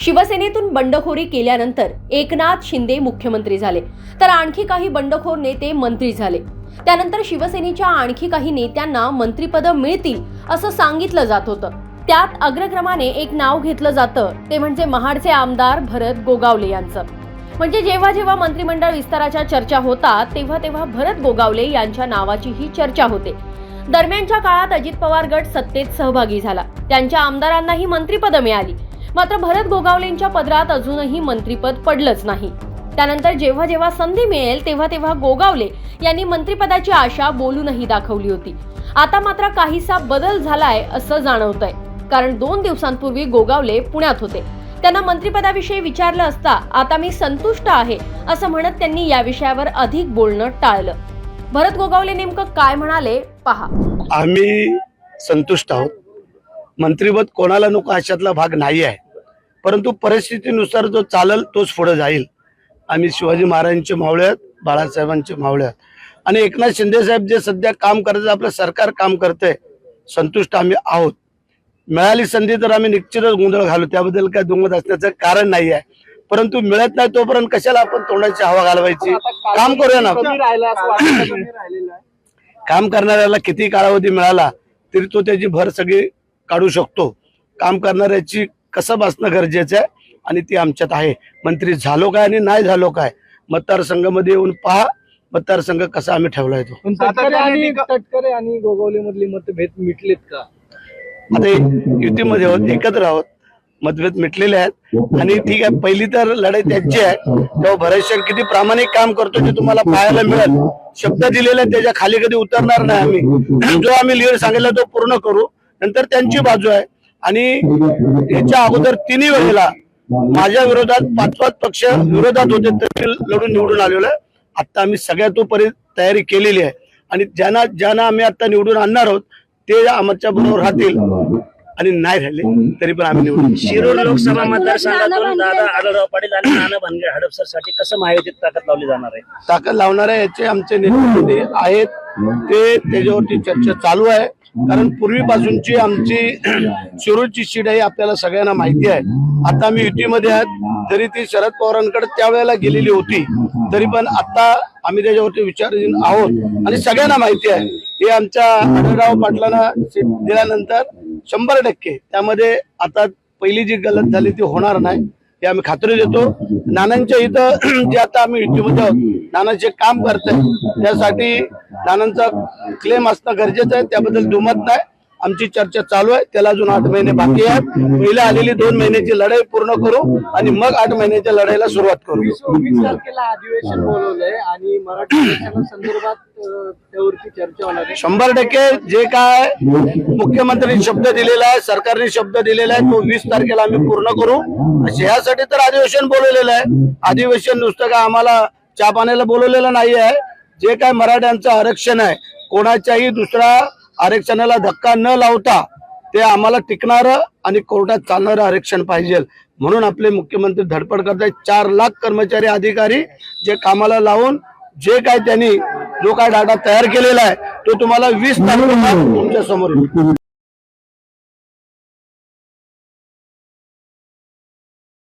शिवसेनेतून बंडखोरी केल्यानंतर एकनाथ शिंदे मुख्यमंत्री झाले. तर आणखी काही बंडखोर नेते मंत्री झाले. त्यानंतर शिवसेनेच्या आणखी काही नेत्यांना मंत्रीपदं मिळतील असं सांगितलं जात होतं. त्यात अग्रक्रमाने एक नाव घेतलं जातं. ते म्हणजे महाडचे आमदार भरत गोगावले यांचं. म्हणजे जेव्हा जेव्हा मंत्रिमंडळ विस्ताराच्या चर्चा होतात तेव्हा तेव्हा भरत गोगावले यांच्या नावाचीही चर्चा होते. दरम्यानच्या काळात अजित पवार गट सत्तेत सहभागी झाला. त्यांच्या आमदारांनाही मंत्रिपद मिळाली. मात्र भरत गोगावलेंच्या पदरात अजूनही मंत्रीपद पडलंच नाही. त्यानंतर जेव्हा जेव्हा संधी मिळेल तेव्हा तेव्हा गोगावले यांनी मंत्रिपदाची आशा बोलूनही दाखवली होती. आता मात्र काहीसा बदल झालाय असं जाणवतंय. कारण दोन दिवसांपूर्वी गोगावले पुण्यात होते. त्यांना मंत्रिपदाविषयी विचारलं असता आता मी संतुष्ट आहे असं म्हणत त्यांनी या विषयावर अधिक बोलणं टाळलं. भरत गोगावले नेमकं काय म्हणाले? पहा. आम्ही संतुष्ट आहोत. मंत्रिपद कोणाला नको अशातला भाग नाही आहे. परंतु परिस्थितीनुसार जो चालल तोच पुढे जाईल. आम्ही शिवाजी महाराजांचे मावळे आहेत बाळासाहेबांचे मावळे आहेत आणि एकनाथ शिंदे साहेब जे सध्या काम करत आपलं सरकार काम करतंय संतुष्ट आम्ही आहोत. मिळाली संधी तर आम्ही निश्चितच गोंधळ घालू. त्याबद्दल काय दुमत असण्याचं कारण नाही आहे परंतु मिळत नाही तोपर्यंत कशाला आपण तोंडाची हवा घालवायची? काम करूया ना. काम करणाऱ्याला किती कालावधी मिळाला तरी तो त्याची भर सगळी काढू शकतो. काम करणाऱ्याची कसब असणं गरजेचं आहे आणि ती आमच्यात आहे. मंत्री झालो काय आणि नाही झालो काय मतदारसंघामध्ये येऊन पहा मतदारसंघ कसा आम्ही ठेवलाय तो. पण तटकरे आणि तटकरे आणि गोगावले मधले मतभेद मिटलेत का? आता हे युतीमध्ये आहोत एकत्र आहोत मतभेद मिटलेले आहेत. आणि ठीक आहे पहिली तर लढाई त्यांची आहे. तेव्हा भरतशेठ किती प्रामाणिक काम करतो ते तुम्हाला पाहायला मिळेल. शब्द दिलेला त्याच्याखाली कधी उतरणार नाही आम्ही. जो आम्ही लीड सांगितला तो पूर्ण करू. नंतर त्यांची बाजू आहे. आणि याच्या अगोदर तिन्ही वेळेला माझ्या विरोधात पाच पाच पक्ष विरोधात होते तरी लढून निवडून आलेलो आहे. आता आम्ही सगळ्यात तोपरी तयारी केलेली आहे. आणि ज्यांना ज्यांना आम्ही आता निवडून आणणार आहोत ते आमच्या बरोबर राहतील आणि नाही राहिले तरी पण आम्ही निवडून शिरूर लोकसभा मतदारसंघातून दादा आढळराव पाटील आणि नाना भानगड हडपसरसाठी कसं महायुतीत ताकद लावली जाणार आहे? ताकद लावणाऱ्या याचे आमचे नेते आहेत. ते त्याच्यावरती चर्चा चालू आहे. कारण पूर्वीपासूनची आमची शिरूरची शिड आहे आपल्याला सगळ्यांना माहिती आहे. आता आम्ही युतीमध्ये आहेत. तरी ती शरद पवारांकडे त्यावेळेला गेलेली होती तरी पण आता आम्ही त्याच्यावरती विचार आहोत. आणि सगळ्यांना माहिती आहे. हे आमच्या आढळराव पाटलांना दिल्यानंतर शंभर टक्के त्यामध्ये आता पहिली जी गलत झाली ती होणार नाही. हे आम्ही खात्री देतो. नानांच्या इथं जे आता आम्ही युतीमध्ये म्हणजे आहोत नानांचे काम काम आहे त्यासाठी नानांचा क्लेम असणं गरजेचं आहे. त्याबद्दल दुमत नाही. आमची चर्चा चालू आहे. त्याला अजून आठ महिने बाकी आहेत. पहिला आलेली दोन महिन्याची लढाई पूर्ण करू आणि मग आठ महिन्याच्या लढाईला सुरुवात करू. वीस तारखेला अधिवेशन बोलवलंय आणि मराठी आरक्षणा संदर्भात अं, त्यावरती चर्चा होणार आहे. शंभर टक्के जे काय मुख्यमंत्र्यांनी शब्द दिलेला आहे सरकारने शब्द दिलेला आहे तो वीस तारखेला आम्ही पूर्ण करू. अशा यासाठी तर अधिवेशन बोलवलेलं आहे. अधिवेशन नुसतं काय आम्हाला चहा पाण्याला बोलवलेलं नाही आहे जे काय मराठ्यांचं आरक्षण आहे कोणाच्याही दुसऱ्या आरक्षणाला धक्का न लावता ते आम्हाला टिकणारं आणि कोर्टात चालणारं आरक्षण पाहिजे. म्हणून आपले मुख्यमंत्री धडपड करतायत. चार लाख कर्मचारी अधिकारी जे कामाला लावून जे काय त्यांनी जो काय डाटा तयार केलेला आहे तो तुम्हाला वीस तारखेला तुमच्यासमोर